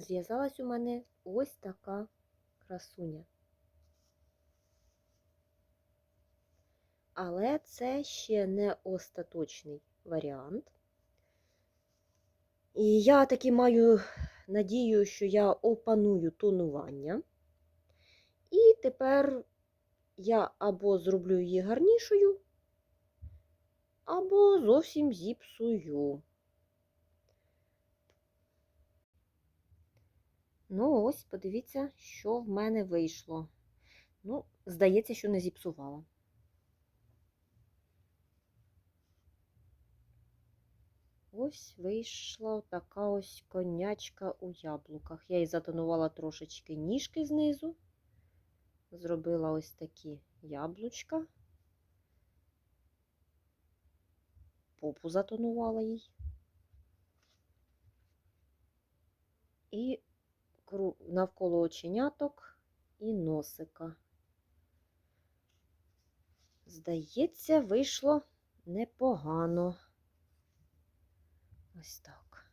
зв'язалась у мене ось така красуня. Але це ще не остаточний варіант. І я таки маю надію, що я опаную тонування. І тепер я або зроблю її гарнішою, або зовсім зіпсую. Ну, ось, подивіться, що в мене вийшло. Ну, здається, що не зіпсувала. Ось вийшла така ось конячка у яблуках. Я їй затонувала трошечки ніжки знизу. Зробила ось такі яблучка. Попу затонувала їй. І навколо оченяток і носика. Здається, вийшло непогано. Ось так.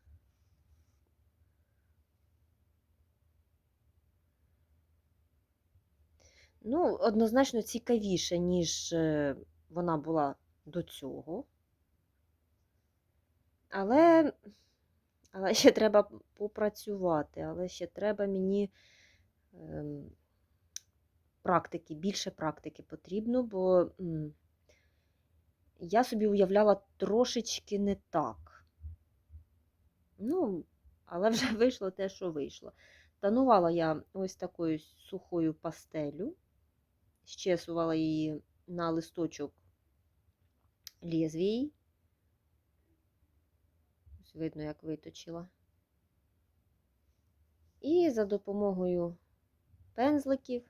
Ну, однозначно цікавіше, ніж е, вона була до цього. Але, але ще треба попрацювати, але ще треба мені ем, практики, більше практики потрібно, бо я собі уявляла трошечки не так. Ну, але вже вийшло те, що вийшло. Тонувала я ось такою сухою пастелю, щесувала її на листочок лезвій. Ось видно, як виточила. І за допомогою пензликів,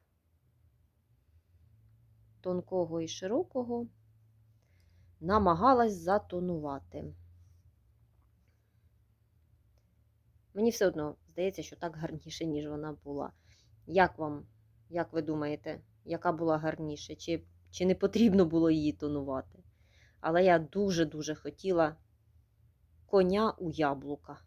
тонкого і широкого, намагалась затонувати. Мені все одно здається, що так гарніше, ніж вона була. Як вам, як ви думаєте, яка була гарніше? Чи, чи не потрібно було її тонувати? Але я дуже-дуже хотіла коня у яблука.